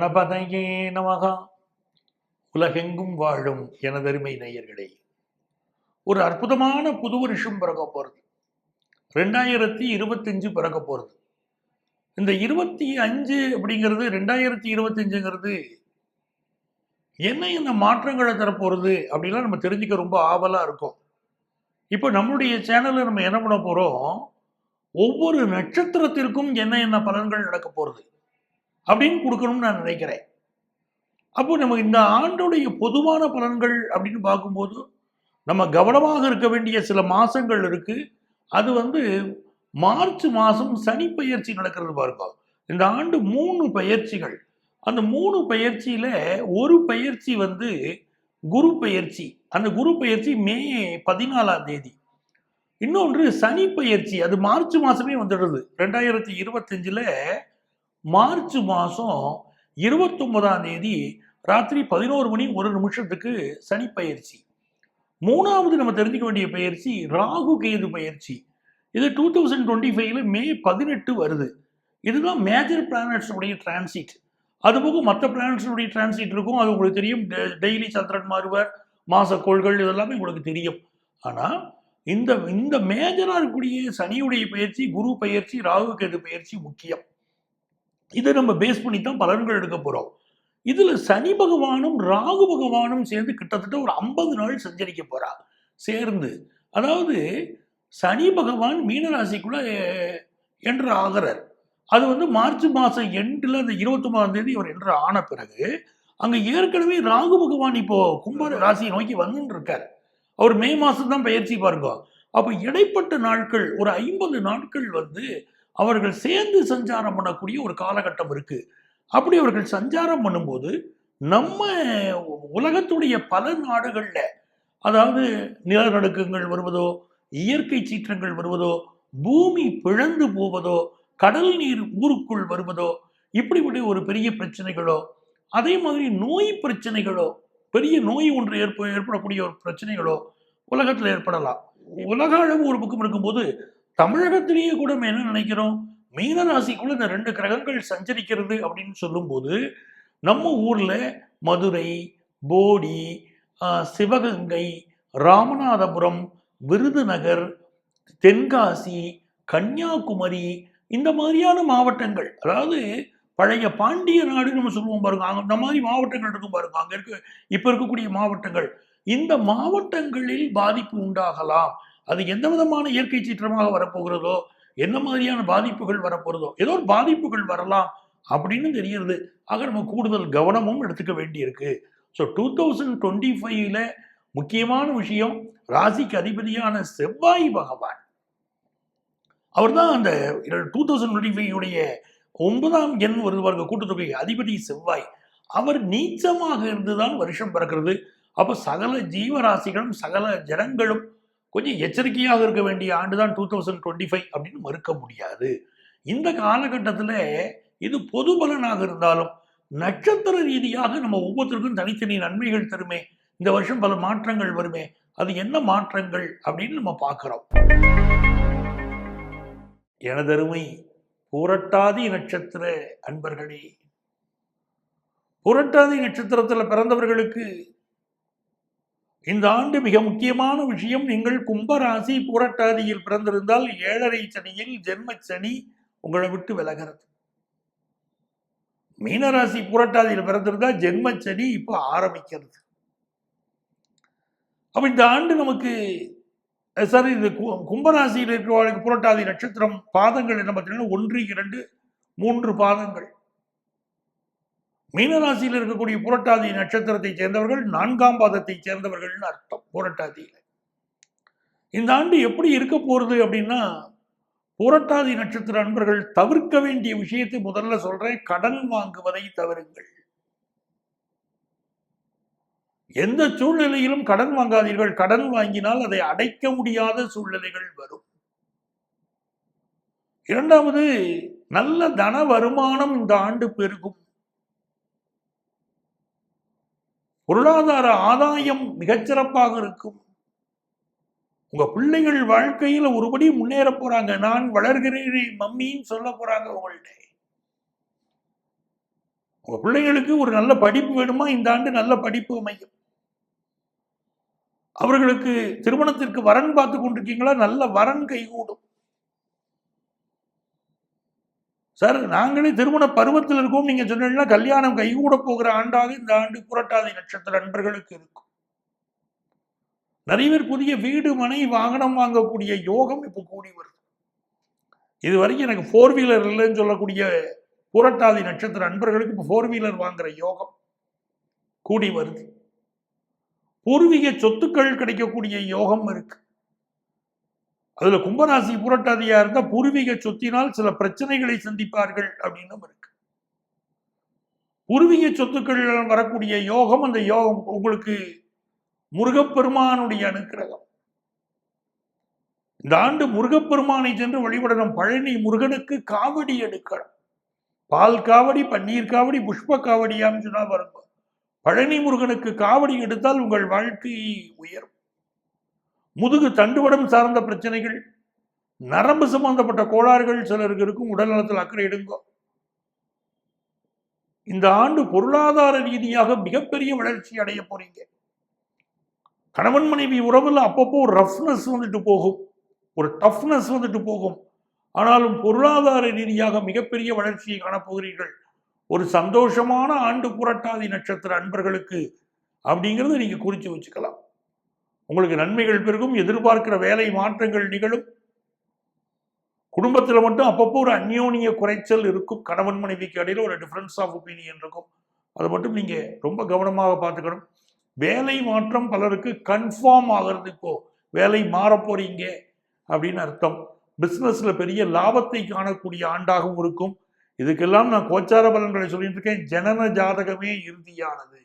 கணபதையே நமகா. உலகெங்கும் வாழும் எனதருமை நேயர்களே ஒரு அற்புதமான புது வருஷம் பிறக்க போகிறது ரெண்டாயிரத்தி இருபத்தஞ்சு பிறக்க போகிறது இந்த இருபத்தி அஞ்சு அப்படிங்கிறது ரெண்டாயிரத்தி இருபத்தஞ்சுங்கிறது என்ன என்ன மாற்றங்களை தரப்போகிறது அப்படிலாம் நம்ம தெரிஞ்சுக்க ரொம்ப ஆவலாக இருக்கும். இப்போ நம்மளுடைய சேனலில் நம்ம என்ன பண்ண போகிறோம் ஒவ்வொரு நட்சத்திரத்திற்கும் என்ன என்ன பலன்கள் நடக்க போகிறது அப்படின்னு கொடுக்கணும்னு நான் நினைக்கிறேன். அப்போ நம்ம இந்த ஆண்டுடைய பொதுவான பலன்கள் அப்படின்னு பார்க்கும்போது நம்ம கவனமாக இருக்க வேண்டிய சில மாதங்கள் இருக்குது அது வந்து மார்ச் மாதம் சனி பயிற்சி நடக்கிறது பாருங்க. இந்த ஆண்டு மூணு பயிற்சிகள். அந்த மூணு பயிற்சியில் ஒரு பயிற்சி வந்து குரு பயிற்சி. அந்த குரு பயிற்சி மே பதினாலாம் தேதி. இன்னொன்று சனி பயிற்சி. அது மார்ச் மாதமே வந்துடுது. ரெண்டாயிரத்தி இருபத்தஞ்சில் மார்ச் மாதம் இருபத்தொன்பதாம் தேதி ராத்திரி பதினோரு மணி ஒரு நிமிஷத்துக்கு சனி பயிற்சி. மூணாவது நம்ம தெரிஞ்சுக்க வேண்டிய பயிற்சி ராகு கேது பயிற்சி. இது டூ தௌசண்ட் டுவெண்ட்டி ஃபைவ்ல மே பதினெட்டு வருது. இதுதான் மேஜர் பிளானட்ஸுடைய டிரான்சிட் அதுபோக மற்ற பிளானட்ஸுடைய டிரான்சிட் இருக்கும். அது உங்களுக்கு தெரியும். டெய்லி சந்திரன் மாறுவர் மாசக்கோள்கள் இதெல்லாமே உங்களுக்கு தெரியும். ஆனால் இந்த இந்த மேஜராக இருக்கக்கூடிய சனியுடைய பயிற்சி குரு பயிற்சி ராகு கேது பயிற்சி முக்கியம். இதை நம்ம பேஸ் பண்ணி தான் பலன்கள் எடுக்க போகிறோம் இதில் சனி பகவானும் ராகு பகவானும் சேர்ந்து கிட்டத்தட்ட ஒரு ஐம்பது நாள் சஞ்சரிக்க போகிறா சேர்ந்து. அதாவது சனி பகவான் மீனராசிக்குள்ள என்று ஆகிறார். அது வந்து மார்ச் மாதம் எண்டில் அந்த இருபத்தொம்பதாம் தேதி அவர் என்று ஆன பிறகு அங்கே ஏற்கனவே ராகு பகவான் இப்போ கும்ப ராசியை நோக்கி வந்துன்னு இருக்கார். அவர் மே மாதம் தான் பயிற்சி பாருங்க. அப்போ இடைப்பட்ட நாட்கள் ஒரு ஐம்பது நாட்கள் வந்து அவர்கள் சேர்ந்து சஞ்சாரம் பண்ணக்கூடிய ஒரு காலகட்டம் இருக்கு. அப்படி அவர்கள் சஞ்சாரம் பண்ணும்போது நம்ம உலகத்துடைய பல நாடுகளில் அதாவது நிலநடுக்கங்கள் வருவதோ இயற்கை சீற்றங்கள் வருவதோ பூமி பிழந்து போவதோ கடல் நீர் ஊருக்குள் வருவதோ இப்படிப்பட்ட ஒரு பெரிய பிரச்சனைகளோ அதே மாதிரி நோய் பிரச்சனைகளோ பெரிய நோய் ஒன்று ஏற்ப ஏற்படக்கூடிய ஒரு பிரச்சனைகளோ உலகத்தில் ஏற்படலாம். உலக அளவு ஒரு பக்கம் இருக்கும்போது தமிழகத்திலேயே கூட நம்ம என்ன நினைக்கிறோம்? மீனராசிக்குள்ள இந்த ரெண்டு கிரகங்கள் சஞ்சரிக்கிறது அப்படின்னு சொல்லும்போது நம்ம ஊர்ல மதுரை போடி சிவகங்கை ராமநாதபுரம் விருதுநகர் தென்காசி கன்னியாகுமரி இந்த மாதிரியான மாவட்டங்கள் அதாவது பழைய பாண்டிய நாடு நம்ம சொல்லுவோம் பாருங்க. அங்க இந்த மாதிரி மாவட்டங்கள் இருக்கும் பாருங்க. அங்க இருக்க இப்ப இருக்கக்கூடிய மாவட்டங்கள். இந்த மாவட்டங்களில் பாதிப்பு உண்டாகலாம். அது எந்த விதமான இயற்கை சீற்றமாக வரப்போகிறதோ என்ன மாதிரியான பாதிப்புகள் வரப்போகிறதோ ஏதோ ஒரு பாதிப்புகள் வரலாம் அப்படின்னு தெரிகிறது. ஆக நம்ம கூடுதல் கவனமும் எடுத்துக்க வேண்டியிருக்கு. ஸோ டூ தௌசண்ட் டுவெண்ட்டி ஃபைவ்ல முக்கியமான விஷயம் ராசிக்கு அதிபதியான செவ்வாய் பகவான். அவர் தான் அந்த டூ தௌசண்ட் டுவெண்ட்டி ஃபைவ் உடைய ஒன்பதாம் எண் வருது கூட்டத்தொகை கூட்டுத்தொகை அதிபதி செவ்வாய். அவர் நீச்சமாக இருந்துதான் வருஷம் பிறக்கிறது. அப்போ சகல ஜீவராசிகளும் சகல ஜனங்களும் கொஞ்சம் எச்சரிக்கையாக இருக்க வேண்டிய ஆண்டு தான் டூ தௌசண்ட் டுவெண்ட்டி ஃபைவ் அப்படின்னு மறுக்க முடியாது. இந்த காலகட்டத்தில் இது பொது பலனாக இருந்தாலும் நட்சத்திர ரீதியாக நம்ம ஒவ்வொருத்தருக்கும் தனித்தனி நன்மைகள் தருமே. இந்த வருஷம் பல மாற்றங்கள் வருமே. அது என்ன மாற்றங்கள் அப்படின்னு நம்ம பார்க்குறோம். எனதருமை புரட்டாதி நட்சத்திர அன்பர்களே புரட்டாதி நட்சத்திரத்தில் பிறந்தவர்களுக்கு இந்த ஆண்டு மிக முக்கியமான விஷயம் நீங்கள் கும்பராசி புரட்டாதியில் பிறந்திருந்தால் ஏழரை சனியில் ஜென்ம சனி உங்களை விட்டு விலகிறது. மீனராசி புரட்டாதியில் பிறந்திருந்தால் ஜென்ம சனி இப்போ ஆரம்பிக்கிறது. அப்ப இந்த ஆண்டு நமக்கு அஹ், சார் இது கும்பராசியில் இருக்கிறவர்களுக்கு புரட்டாதி நட்சத்திரம் பாதங்கள் என்ன பார்த்தீங்கன்னா ஒன்று இரண்டு மூன்று பாதங்கள். மீனராசியில் இருக்கக்கூடிய புரட்டாதி நட்சத்திரத்தை சேர்ந்தவர்கள் நான்காம் பாதத்தை சேர்ந்தவர்கள்னு அர்த்தம் புரட்டாதியில். இந்த ஆண்டு எப்படி இருக்க போறது அப்படின்னா புரட்டாதி நட்சத்திர அன்பர்கள் தவிர்க்க வேண்டிய விஷயத்தை முதல்ல சொல்றேன் கடன் வாங்குவதை தவிருங்கள். எந்த சூழ்நிலையிலும் கடன் வாங்காதீர்கள். கடன் வாங்கினால் அதை அடைக்க முடியாத சூழ்நிலைகள் வரும். இரண்டாவது நல்ல தன வருமானம் இந்த ஆண்டு பெருகும். பொருளாதார ஆதாயம் மிகச்சிறப்பாக இருக்கும். உங்க பிள்ளைகள் வாழ்க்கையில ஒருபடி முன்னேற போறாங்க. நான் வளர்கிறேன் மம்மின்னு சொல்ல போறாங்க உங்கள்கிட்ட உங்க பிள்ளைகளுக்கு ஒரு நல்ல படிப்பு வேணுமா? இந்த ஆண்டு நல்ல படிப்பு அமையும். அவர்களுக்கு திருமணத்திற்கு வரன் பார்த்து கொண்டிருக்கீங்களா? நல்ல வரன் கைகூடும். சார் நாங்களே திருமண பருவத்தில் இருக்கோம். நீங்க சொன்னீங்கன்னா கல்யாணம் கைகூட போகிற ஆண்டாக இந்த ஆண்டு புரட்டாதி நட்சத்திர நண்பர்களுக்கு இருக்கும். நிறைய பேர் புதிய வீடு மனை வாகனம் வாங்கக்கூடிய யோகம் இப்போ கூடி வருது. இது வரைக்கும் எனக்கு ஃபோர் வீலர் இல்லைன்னு சொல்லக்கூடிய புரட்டாதி நட்சத்திர அன்பர்களுக்கு இப்போ ஃபோர் வீலர் வாங்குற யோகம் கூடி வருது. பூர்வீக சொத்துக்கள் கிடைக்கக்கூடிய யோகம் இருக்கு. அதுல கும்பராசி புரட்டாதியாக இருந்தால் பூர்வீக சொத்தினால் சில பிரச்சனைகளை சந்திப்பார்கள் அப்படின்னும் இருக்கு. பூர்வீக சொத்துக்கள் வரக்கூடிய யோகம் அந்த யோகம் உங்களுக்கு முருகப்பெருமானுடைய அனுக்கிரகம். இந்த ஆண்டு முருகப்பெருமானை சென்று வழிபடணும். பழனி முருகனுக்கு காவடி எடுக்கணும். பால் காவடி பன்னீர் காவடி புஷ்ப காவடி சொன்னா வரும் பழனி முருகனுக்கு காவடி எடுத்தால் உங்கள் வாழ்க்கை உயரும். முதுகு தண்டுவடம் சார்ந்த பிரச்சனைகள் நரம்பு சம்பந்தப்பட்ட கோளாறுகள் சிலருக்கு இருக்கும். உடல் நலத்தில் அக்கறை எடுங்கோ. இந்த ஆண்டு பொருளாதார ரீதியாக மிகப்பெரிய வளர்ச்சி அடைய போறீங்க. கணவன் மனைவி உறவில் அப்பப்போ ஒரு ரஃப்னஸ் வந்துட்டு போகும். ஒரு டஃப்னஸ் வந்துட்டு போகும். ஆனாலும் பொருளாதார ரீதியாக மிகப்பெரிய வளர்ச்சியை காணப்போகிறீர்கள் ஒரு சந்தோஷமான ஆண்டு புரட்டாதி நட்சத்திர அன்பர்களுக்கு அப்படிங்கிறத நீங்க குறிச்சு வச்சுக்கலாம். உங்களுக்கு நன்மைகள் பெருகும் எதிர்பார்க்கிற வேலை மாற்றங்கள் நிகழும். குடும்பத்தில் மட்டும் அப்பப்போ ஒரு அந்யோனிய குறைச்சல் இருக்கும். கணவன் மனைவிக்கு இடையில் ஒரு டிஃப்ரென்ஸ் ஆஃப் ஒப்பீனியன் இருக்கும். அதை மட்டும் நீங்க ரொம்ப கவனமாக பார்த்துக்கணும். வேலை மாற்றம் பலருக்கு கன்ஃபார்ம் ஆகிறது இப்போ. வேலை மாற போறீங்க அப்படின்னு அர்த்தம். பிஸ்னஸ்ல பெரிய லாபத்தை காணக்கூடிய ஆண்டாகவும் இருக்கும். இதுக்கெல்லாம் நான் கோச்சார பலன்களை சொல்லிட்டு இருக்கேன். ஜனன ஜாதகமே இறுதியானது.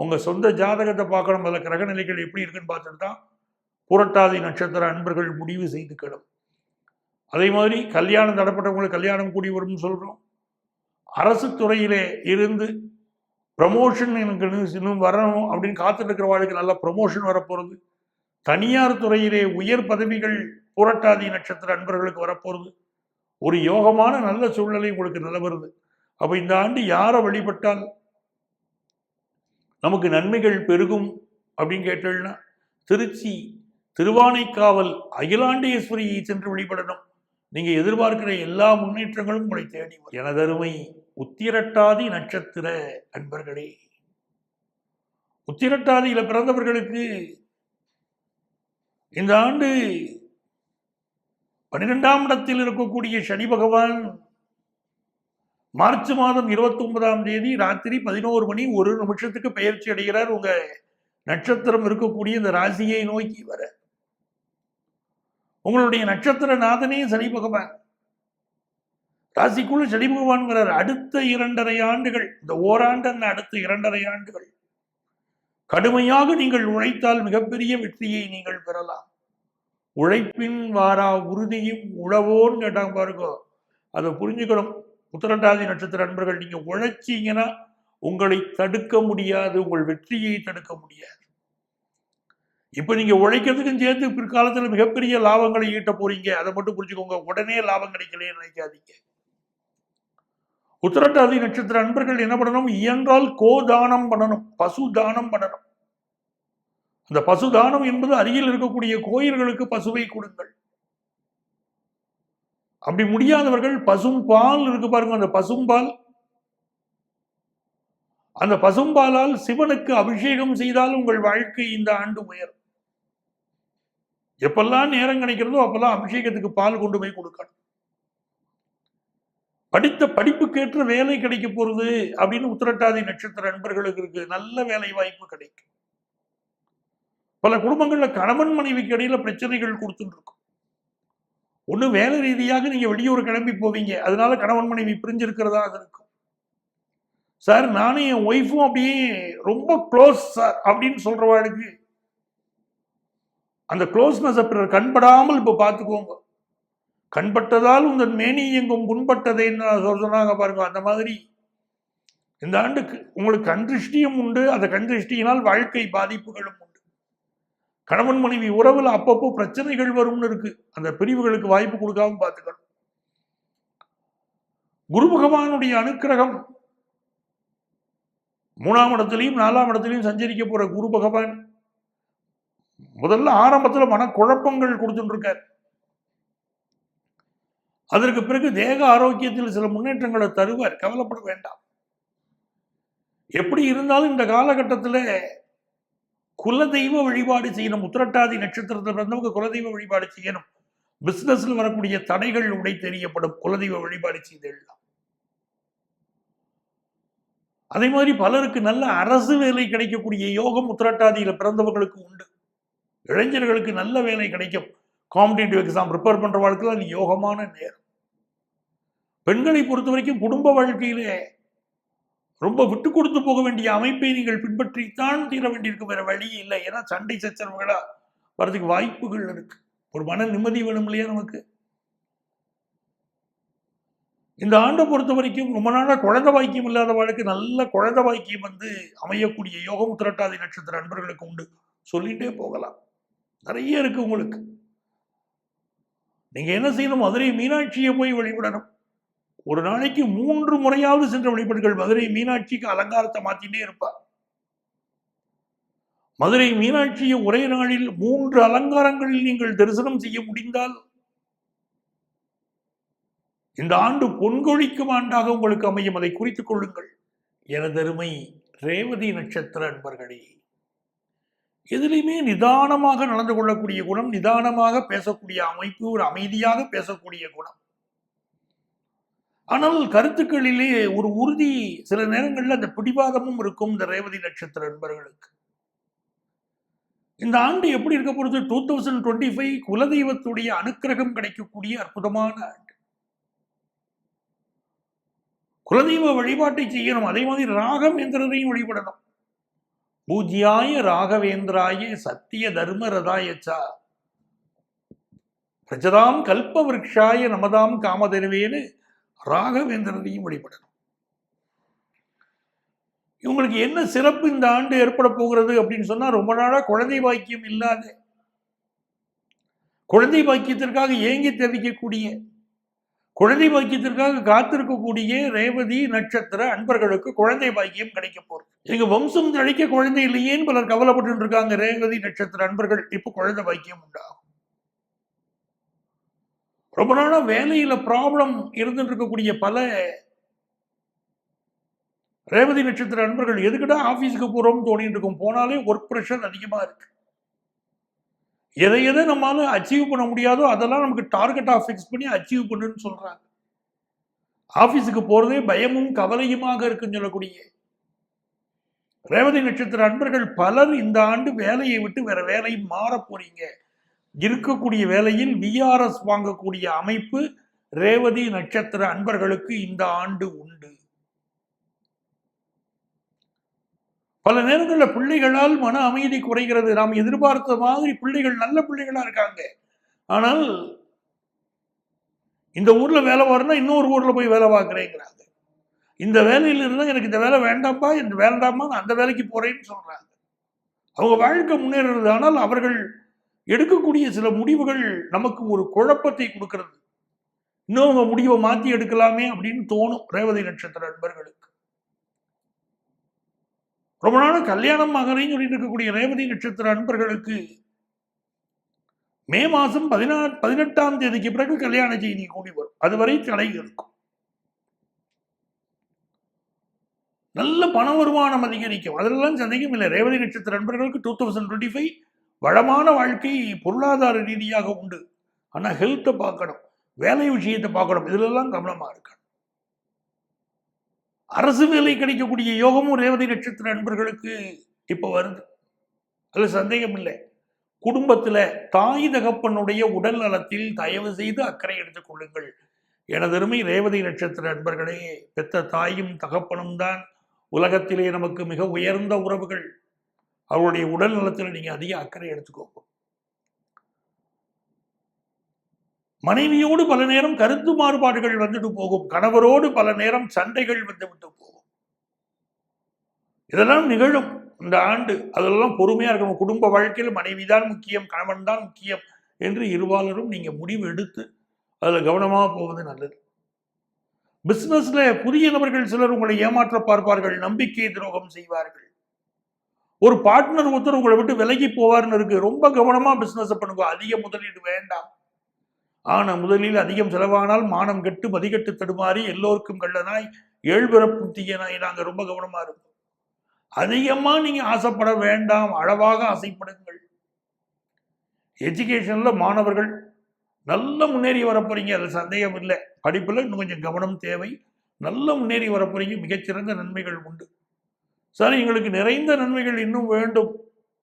உங்கள் சொந்த ஜாதகத்தை பார்க்கணும். அதில் கிரக நிலைகள் எப்படி இருக்குன்னு பார்த்துட்டு தான் புரட்டாதி நட்சத்திர அன்பர்கள் முடிவு செய்து கிடும். அதே மாதிரி கல்யாணம் தடப்பட்டவங்களுக்கு கல்யாணம் கூடி வரும்னு சொல்கிறோம் அரசு துறையிலே இருந்து ப்ரமோஷன் எனக்கு இன்னும் வரணும் அப்படின்னு காத்துட்டு இருக்கிறவாளுக்கு நல்ல ப்ரமோஷன் வரப்போகிறது தனியார் துறையிலே உயர் பதவிகள் புரட்டாதி நட்சத்திர அன்பர்களுக்கு வரப்போகிறது ஒரு யோகமான நல்ல சூழ்நிலை உங்களுக்கு நிலவருது அப்போ இந்த ஆண்டு யாரை வழிபட்டால் நமக்கு நன்மைகள் பெருகும் அப்படின்னு கேட்டோம்னா திருச்சி திருவானைக்காவல் அகிலாண்டேஸ்வரியை சென்று வழிபடணும். நீங்க எதிர்பார்க்கிற எல்லா முன்னேற்றங்களும் உங்களை தேடி எனதருமை உத்திரட்டாதி நட்சத்திர அன்பர்களே உத்திரட்டாதியில பிறந்தவர்களுக்கு இந்த ஆண்டு பன்னிரெண்டாம் இடத்தில் இருக்கக்கூடிய சனி பகவான் மார்ச் மாதம் இருபத்தி ஒன்பதாம் தேதி ராத்திரி பதினோரு மணி ஒரு நிமிஷத்துக்கு பயிற்சி அடைகிறார். உங்க நட்சத்திரம் இருக்கக்கூடிய இந்த ராசியை நோக்கி வர. உங்களுடைய நட்சத்திர நாதனே சனி பகவான். ராசிக்குள்ள சனி பகவான் வர்றார். அடுத்த இரண்டரை ஆண்டுகள் இந்த ஓராண்டு அடுத்த இரண்டரை ஆண்டுகள். கடுமையாக நீங்கள் உழைத்தால் மிகப்பெரிய வெற்றியை நீங்கள் பெறலாம். உழைப்பின் வாரா உறுதியும் உழவோன்னு கேட்டாங்க பாருங்க. அதை புரிஞ்சுக்கணும். உத்தரட்டாதி நட்சத்திர அன்பர்கள் நீங்க உழைச்சீங்கன்னா உங்களை தடுக்க முடியாது உங்கள் வெற்றியை தடுக்க முடியாது. இப்ப நீங்க உழைக்கிறதுக்கும் சேர்த்து பிற்காலத்துல மிகப்பெரிய லாபங்களை ஈட்ட போறீங்க. அதை மட்டும் புரிஞ்சுக்கோங்க உடனே லாபம் கிடைக்கலையே நினைக்காதீங்க. உத்தரட்டாதி நட்சத்திர அன்பர்கள் என்ன பண்ணணும்? இயன்றால் கோதானம் பண்ணணும் பசு தானம் பண்ணணும். அந்த பசு தானம் என்பது அருகில் இருக்கக்கூடிய கோயில்களுக்கு பசுவை கொடுங்கள். அப்படி முடியாதவர்கள் பசும் பால் இருக்கு பாருங்க அந்த பசும்பால் அந்த பசும்பாலால் சிவனுக்கு அபிஷேகம் செய்தால் உங்கள் வாழ்க்கை இந்த ஆண்டு உயரும். எப்பெல்லாம் நேரம் கிடைக்கிறதோ அப்பெல்லாம் அபிஷேகத்துக்கு பால் கொண்டு போய் கொடுக்கணும். படித்த படிப்புக்கேற்ற வேலை கிடைக்க போறது அப்படின்னு உத்திரட்டாதி நட்சத்திர நண்பர்களுக்கு இருக்கு. நல்ல வேலை வாய்ப்பு கிடைக்கும். பல குடும்பங்கள்ல கணவன் மனைவிக்கு இடையில பிரச்சனைகள் கொடுத்துட்டு இருக்கும். ஒண்ணு வேலை ரீதியாக நீங்க வெளியூர் கிளம்பி போவீங்க. அதனால கணவன் மனைவி பிரிஞ்சிருக்கிறதாக இருக்கும். சார் நானும் என் ஒய்ஃபும் அப்படியே ரொம்ப க்ளோஸ் சார் அப்படின்னு சொல்றவாளுக்கு அந்த க்ளோஸ்னஸ் பிறர் கண்படாமல் இப்போ பார்த்துக்கோங்க கண்பட்டதால் உங்கள் மேனி எங்கும் புண்பட்டதைன்னு சொல் சொன்னாங்க பாருங்க. அந்த மாதிரி இந்த ஆண்டுக்கு உங்களுக்கு கண் திருஷ்டியும் உண்டு. அந்த கண் திருஷ்டியினால் வாழ்க்கை பாதிப்புகளும் உண்டு. கணவன் மனைவி உறவுல அப்பப்போ பிரச்சனைகள் வரும்னு இருக்கு. அந்த பிரிவுகளுக்கு வாய்ப்பு கொடுக்காம பார்த்துக்கணும். குரு பகவானுடைய அனுக்கிரகம். மூணாம் இடத்துலையும் நாலாம் இடத்துலையும் சஞ்சரிக்க போற குரு பகவான். முதல்ல ஆரம்பத்துல மனக்குழப்பங்கள் கொடுத்துட்டு இருக்கார் அதற்கு பிறகு தேக ஆரோக்கியத்தில் சில முன்னேற்றங்களை தருவார். கவலைப்பட வேண்டாம். எப்படி இருந்தாலும் இந்த காலகட்டத்தில் குலதெய்வ வழிபாடு செய்யணும். உத்திரட்டாதி நட்சத்திரத்தில் பிறந்தவங்க குலதெய்வ வழிபாடு செய்யணும். பிசினஸ்ல வரக்கூடிய தடைகள் உடை தெரியப்படும். குலதெய்வ வழிபாடு செய்தெல்லாம் அதே மாதிரி பலருக்கு நல்ல அரசு வேலை கிடைக்கக்கூடிய யோகம் உத்திரட்டாதியில பிறந்தவர்களுக்கு உண்டு. இளைஞர்களுக்கு நல்ல வேலை கிடைக்கும். காம்படிட்டிவ் எக்ஸாம் ப்ரிப்பேர் பண்றவர்களுக்கு அது யோகமான நேரம். பெண்களை பொறுத்த வரைக்கும் குடும்ப வாழ்க்கையிலே ரொம்ப விட்டு கொடுத்து போக வேண்டிய அமைப்பை நீங்கள் பின்பற்றித்தான் தீர வேண்டியிருக்கும் வேற வழி இல்லை. ஏன்னா சண்டை சச்சரவுகளா வர்றதுக்கு வாய்ப்புகள் இருக்கு. ஒரு மன நிம்மதி வேணும் இல்லையா நமக்கு? இந்த ஆண்டை பொறுத்த வரைக்கும் ரொம்ப நாளாக குழந்தை வாக்கியம் இல்லாத வாழ்க்கை நல்ல குழந்தை வாக்கியம் வந்து அமையக்கூடிய யோகம் திரட்டாதி நட்சத்திர நண்பர்களுக்கு உண்டு. சொல்லிட்டே போகலாம். நிறைய இருக்கு உங்களுக்கு. நீங்க என்ன செய்யணும்? மதுரை மீனாட்சியை போய் வழிபடணும். ஒரு நாளைக்கு மூன்று முறையாவது சென்ற வழிபடுகள் மதுரை மீனாட்சிக்கு அலங்காரத்தை மாத்திட்டே இருப்பார். மதுரை மீனாட்சியை ஒரே நாளில் மூன்று அலங்காரங்களில் நீங்கள் தரிசனம் செய்ய முடிந்தால் இந்த ஆண்டு பொன்கொழிக்கும் ஆண்டாக உங்களுக்கு அமையும். அதை குறித்துக் கொள்ளுங்கள். எனதருமை ரேவதி நட்சத்திர அன்பர்களே எதிலையுமே நிதானமாக நடந்து கொள்ளக்கூடிய குணம் நிதானமாக பேசக்கூடிய அமைப்பு ஒரு அமைதியாக பேசக்கூடிய குணம். ஆனால் கருத்துக்களிலே ஒரு உறுதி சில நேரங்களில் அந்த பிடிவாதமும் இருக்கும் இந்த ரேவதி நட்சத்திர நண்பர்களுக்கு. இந்த ஆண்டு எப்படி இருக்க போகிறது டூ தௌசண்ட் டுவெண்ட்டி ஃபைவ் குலதெய்வத்துடைய அனுக்கிரகம் கிடைக்கக்கூடிய அற்புதமான ஆண்டு. குலதெய்வ வழிபாட்டை செய்யணும். அதே மாதிரி ராகவேந்திரரையும் வழிபடணும். பூஜ்யாய ராகவேந்திராய சத்திய தர்ம ரதாயச்சா பிரஜதாம் கல்ப விரக்ஷாய நமதாம் காமதெருவேனு ராகவேந்திரனையும் வழிபடணும். இவங்களுக்கு என்ன சிறப்பு இந்த ஆண்டு ஏற்பட போகிறது அப்படின்னு சொன்னா ரொம்ப நாளா குழந்தை பாக்கியம் இல்லாத குழந்தை பாக்கியத்திற்காக ஏங்கி தெரிவிக்கக்கூடிய குழந்தை பாக்கியத்திற்காக காத்திருக்கக்கூடிய ரேவதி நட்சத்திர அன்பர்களுக்கு குழந்தை பாக்கியம் கிடைக்க போறது எங்க வம்சம் தழைக்க குழந்தை இல்லையேன்னு பலர் கவலைப்பட்டு இருக்காங்க. ரேவதி நட்சத்திர அன்பர்கள் இப்போ குழந்தை பாக்கியம் உண்டாகும். ரொம்ப நாளாக வேலையில் ப்ராப்ளம் இருந்துட்டு இருக்கக்கூடிய பல ரேவதி நட்சத்திர அன்பர்கள் எதுக்கிட்ட ஆஃபீஸுக்கு போகிறோம்னு தோணிட்டு இருக்கும் போனாலே ஒர்க் ப்ரெஷர் அதிகமாக இருக்குது எதை எதை நம்மளால அச்சீவ் பண்ண முடியாதோ அதெல்லாம் நமக்கு டார்கெட்டாக ஃபிக்ஸ் பண்ணி அச்சீவ் பண்ணுன்னு சொல்கிறாங்க ஆஃபீஸுக்கு போகிறதே பயமும் கவலையுமாக இருக்குன்னு சொல்லக்கூடிய ரேவதி நட்சத்திர அன்பர்கள் பலர் இந்த ஆண்டு வேலையை விட்டு வேற வேலை மாற போறீங்க. இருக்கக்கூடிய வேலையில் விஆர்எஸ் வாங்கக்கூடிய அமைப்பு ரேவதி நட்சத்திர அன்பர்களுக்கு இந்த ஆண்டு உண்டு. பல நேரங்களில் பிள்ளைகளால் மன அமைதி குறைகிறது. நாம் எதிர்பார்த்த மாதிரி பிள்ளைகள் நல்ல பிள்ளைகளா இருக்காங்க. ஆனால் இந்த ஊர்ல வேலை வரணும் இன்னொரு ஊர்ல போய் வேலை பார்க்குறேங்கிறாங்க. இந்த வேலையில இருந்தால் எனக்கு இந்த வேலை வேண்டாம்ப்பா இந்த வேண்டாமா நான் அந்த வேலைக்கு போறேன்னு சொல்றாங்க. அவங்க வாழ்க்கை முன்னேறுறது. ஆனால் அவர்கள் எடுக்கக்கூடிய சில முடிவுகள் நமக்கு ஒரு குழப்பத்தை கொடுக்கிறது. இன்னும் அவங்க முடிவை மாற்றி எடுக்கலாமே அப்படின்னு தோணும் ரேவதி நட்சத்திர நண்பர்களுக்கு. ரொம்ப நாள் கல்யாணம் மகனையும் சொல்லிட்டு இருக்கக்கூடிய ரேவதி நட்சத்திர அன்பர்களுக்கு மே மாசம் பதினா பதினெட்டாம் தேதிக்கு பிறகு கல்யாண செய்தி கூடி வரும். அதுவரை தடை இருக்கும். நல்ல பண வருமானம் அதிகரிக்கும். அதெல்லாம் சந்தேகம் இல்லை ரேவதி நட்சத்திர நண்பர்களுக்கு டூ தௌசண்ட் டுவெண்ட்டி ஃபைவ் வளமான வாழ்க்கை பொருளாதார ரீதியாக உண்டு. ஆனா ஹெல்த்தை பார்க்கணும். வேலை விஷயத்தை பார்க்கணும். இதிலெல்லாம் கவனமா இருக்கணும். அரசு வேலை கிடைக்கக்கூடிய யோகமும் ரேவதி நட்சத்திர நண்பர்களுக்கு இப்போ வருது. அதுல சந்தேகம் இல்லை. குடும்பத்துல தாய் தகப்பனுடைய உடல் நலத்தில் தயவு செய்து அக்கறை எடுத்துக் கொள்ளுங்கள். எனதருமை ரேவதி நட்சத்திர நண்பர்களே பெத்த தாயும் தகப்பனும் தான் உலகத்திலே நமக்கு மிக உயர்ந்த உறவுகள். அவருடைய உடல் நலத்தில் நீங்கள் அதிக அக்கறை எடுத்துக்கோங்க. மனைவியோடு பல நேரம் கருத்து மாறுபாடுகள் வந்துட்டு போகும். கணவரோடு பல நேரம் சண்டைகள் வந்துவிட்டு போகும். இதெல்லாம் நிகழும் இந்த ஆண்டு. அதெல்லாம் பொறுமையாக இருக்கணும். குடும்ப வாழ்க்கையில் மனைவி தான் முக்கியம் கணவன் தான் முக்கியம் என்று இருவாளரும் நீங்கள் முடிவு எடுத்து அதில் கவனமாக போவது நல்லது. பிஸ்னஸில் புதிய நபர்கள் சிலர் உங்களை ஏமாற்ற பார்ப்பார்கள் நம்பிக்கை துரோகம் செய்வார்கள். ஒரு பார்ட்னர் ஒருத்தர் உங்களை விட்டு விலகி போவார்னு இருக்கு. ரொம்ப கவனமா பிசினஸ் பண்ணுங்க. அதிக முதலீடு வேண்டாம். ஆனா முதலில் அதிகம் செலவானால் மானம் கெட்டு மதிகட்டு தடுமாறி எல்லோருக்கும் கள்ளனாய் ஏழ்பிறப்பும் தீயனாய் நாங்க ரொம்ப கவனமா இருக்கோம் அதிகமா நீங்க ஆசைப்பட வேண்டாம். அளவாக ஆசைப்படுங்கள். எஜுகேஷன்ல மாணவர்கள் நல்ல முன்னேறி வரப்போறீங்க போறீங்க. அது சந்தேகம் இல்லை. படிப்புல இன்னும் கொஞ்சம் கவனம் தேவை. நல்ல முன்னேறி வரப்போறீங்க மிகச்சிறந்த நன்மைகள் உண்டு. சார் எங்களுக்கு நிறைந்த நன்மைகள் இன்னும் வேண்டும்.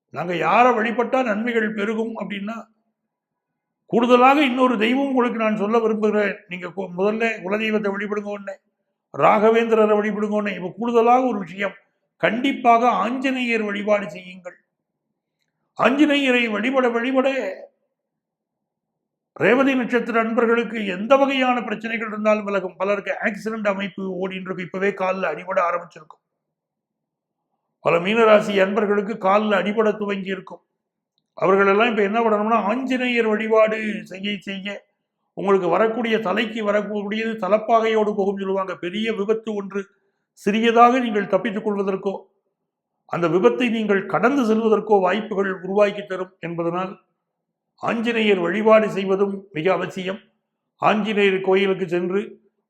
நாங்க யாரை வழிபட்டா நன்மைகள் பெருகும் அப்படின்னா கூடுதலாக இன்னொரு தெய்வம் உங்களுக்கு நான் சொல்ல விரும்புகிறேன். நீங்க முதல்ல குலதெய்வத்தை வழிபடுங்க ஒன்று ராகவேந்திரரை வழிபடுங்க ஒன்று இப்போ கூடுதலாக ஒரு விஷயம் கண்டிப்பாக ஆஞ்சநேயர் வழிபாடு செய்யுங்கள். ஆஞ்சநேயரை வழிபட வழிபட ரேவதி நட்சத்திர நண்பர்களுக்கு எந்த வகையான பிரச்சனைகள் இருந்தாலும் விலகும். பலருக்கு ஆக்சிடென்ட் அமைப்பு ஓடின்னு இப்போவே இப்பவே காலில் அடிபட ஆரம்பிச்சிருக்கும். பல மீனராசி அன்பர்களுக்கு காலில் அடிபட துவங்கி இருக்கும் அவர்களெல்லாம் இப்போ என்ன பண்ணணும்னா ஆஞ்சநேயர் வழிபாடு செய்ய செய்ய. உங்களுக்கு வரக்கூடிய தலைக்கு வரக்கூடியது தலப்பாகையோடு போகும் சொல்லுவாங்க. பெரிய விபத்து ஒன்று. சிறியதாக நீங்கள் தப்பித்துக் கொள்வதற்கோ அந்த விபத்தை நீங்கள் கடந்து செல்வதற்கோ வாய்ப்புகள் உருவாக்கி தரும் என்பதனால் ஆஞ்சநேயர் வழிபாடு செய்வதும் மிக அவசியம். ஆஞ்சநேயர் கோயிலுக்கு சென்று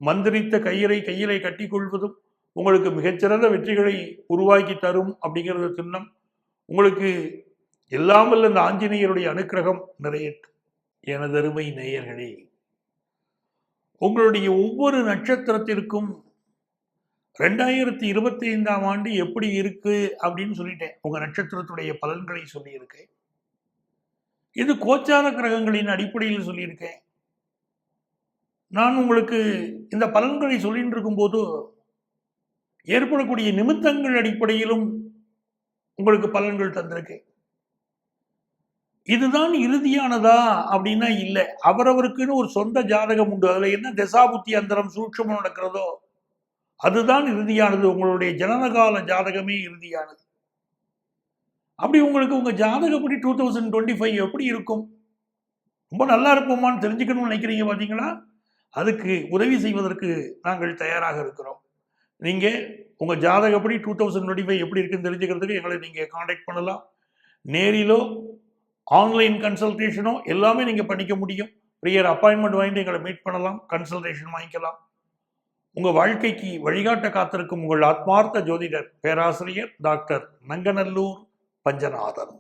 மந்திரித்த கயிறை கையிலை கட்டிக்கொள்வதும் உங்களுக்கு மிகச்சிறந்த வெற்றிகளை உருவாக்கி தரும் அப்படிங்கிறது சின்னம். உங்களுக்கு எல்லாம் வல்ல இந்த ஆஞ்சநேயருடைய அனுக்கிரகம் நிறையட்டும். எனதருமை நேயர்களே உங்களுடைய ஒவ்வொரு நட்சத்திரத்திற்கும் ரெண்டாயிரத்தி இருபத்தி ஐந்தாம் ஆண்டு எப்படி இருக்கு அப்படின்னு சொல்லிட்டேன். உங்க நட்சத்திரத்துடைய பலன்களை சொல்லியிருக்கேன். இது கோச்சார கிரகங்களின் அடிப்படையில் சொல்லியிருக்கேன். நான் உங்களுக்கு இந்த பலன்களை சொல்லிட்டு இருக்கும்போது ஏற்படக்கூடிய நிமித்தங்கள் அடிப்படையிலும் உங்களுக்கு பலன்கள் தந்திருக்கேன் இதுதான் இறுதியானதா அப்படின்னா இல்லை. அவரவருக்குன்னு ஒரு சொந்த ஜாதகம் உண்டு. அதில் என்ன தசாபுத்தி அந்தரம் சூட்சமம் நடக்கிறதோ அதுதான் இறுதியானது. உங்களுடைய ஜனனகால ஜாதகமே இறுதியானது. அப்படி உங்களுக்கு உங்கள் ஜாதகப்படி டூ தௌசண்ட் டுவெண்ட்டி ஃபைவ் எப்படி இருக்கும்? ரொம்ப நல்லா இருப்போமான்னு தெரிஞ்சுக்கணும்னு நினைக்கிறீங்க பார்த்தீங்களா? அதுக்கு உதவி செய்வதற்கு நாங்கள் தயாராக இருக்கிறோம். நீங்கள் உங்கள் ஜாதகப்படி டூ தௌசண்ட் டுவெண்ட்டி ஃபைவ் எப்படி இருக்குன்னு தெரிஞ்சுக்கிறதுக்கு எங்களை நீங்கள் காண்டாக்ட் பண்ணலாம். நேரிலோ ஆன்லைன் கன்சல்டேஷனோ எல்லாமே நீங்கள் பண்ணிக்க முடியும். ப்ரியர் அப்பாயின்மெண்ட் வாங்கிட்டு எங்களை மீட் பண்ணலாம் கன்சல்டேஷன் வாங்கிக்கலாம். உங்கள் வாழ்க்கைக்கு வழிகாட்ட காத்திருக்கும் உங்கள் ஆத்மார்த்த ஜோதிடர் பேராசிரியர் டாக்டர் நங்கநல்லூர் பஞ்சநாதன்.